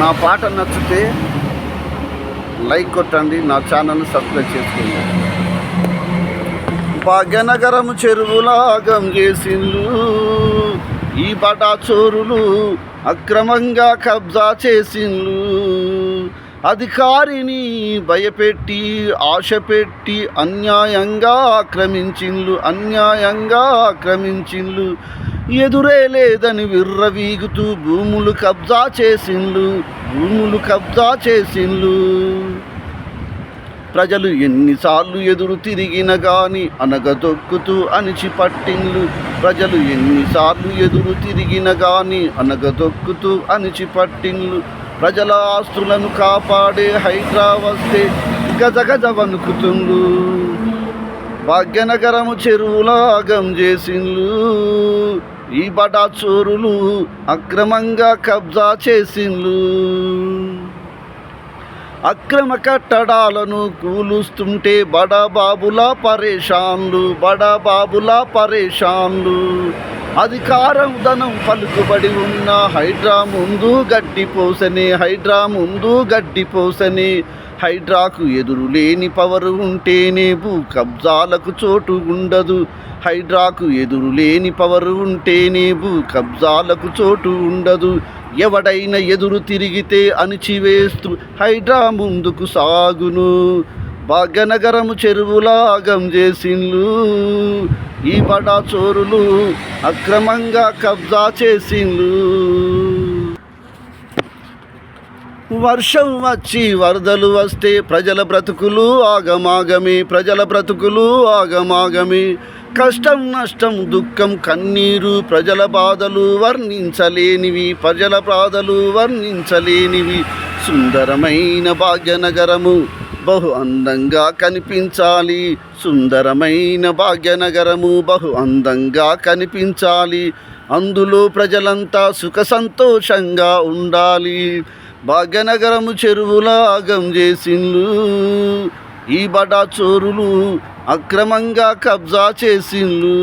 నా పాట నచ్చితే లైక్ కొట్టండి నా ఛానల్ సబ్స్క్రైబ్ చేసుకోండి. భాగ్యనగరం చెరువులాగం చేసిండు ఈ బడా చోరులు అక్రమంగా కబ్జా చేసిండు అధికారిని భయపెట్టి ఆశ పెట్టి అన్యాయంగా ఆక్రమించిండ్లు అన్యాయంగా ఆక్రమించిండ్లు ఎదురే లేదని విర్రవీగుతూ భూములు కబ్జా చేసిండ్లు భూములు కబ్జా చేసిండ్లు. ప్రజలు ఎన్నిసార్లు ఎదురు తిరిగిన గాని అనగదొక్కుతూ అణిచి పట్టిండ్లు ప్రజలు ఎన్నిసార్లు ఎదురు తిరిగిన గాని అనగదొక్కుతూ అణిచి పట్టిండ్లు ప్రజల ఆస్తులను కాపాడే హైడ్రా గజగజ గజ గజ వణుకుతుండ్లు భాగ్యనగరము చెరువులాగం చేసిండ్లు ఈ బడా చోరులు అక్రమంగా కబ్జా చేసిండ్లు అక్రమ కట్టడాలను కూలుస్తుంటే బడాబాబులా పరేషాన్లు బడాబాబులా పరేషాన్లు. అధికారం ధనం పలుకుబడి ఉన్న హైడ్రా ముందు గడ్డి పోసనే హైడ్రా ముందు గడ్డి పోసనే. హైడ్రాకు ఎదురు లేని పవరు ఉంటేనే భూ కబ్జాలకు చోటు ఉండదు. హైడ్రాకు ఎదురు లేని పవరు ఉంటేనే భూ కబ్జాలకు చోటు ఉండదు. ఎవడైనా ఎదురు తిరిగితే అణిచివేస్తూ హైడ్రా ముందుకు సాగును. భాగ్యనగరము చెరువులాగం చేసిండ్లు. ఈ బడా చోరులు అక్రమంగా కబ్జా చేసిండ్లు. వర్షం వచ్చి వరదలు వస్తే ప్రజల బ్రతుకులు ఆగమాగమే ప్రజల బ్రతుకులు ఆగమాగమే. కష్టం నష్టం దుఃఖం కన్నీరు ప్రజల బాధలు వర్ణించలేనివి ప్రజల బాధలు వర్ణించలేనివి. సుందరమైన భాగ్యనగరము బహు అందంగా కనిపించాలి. సుందరమైన భాగ్యనగరము బహు అందంగా కనిపించాలి. అందులో ప్రజలంతా సుఖ సంతోషంగా ఉండాలి. భాగ్యనగరము చెరువులాగం చేసిండ్లు. ఈ బడా చోరులు అక్రమంగా కబ్జా చేసిండ్లు.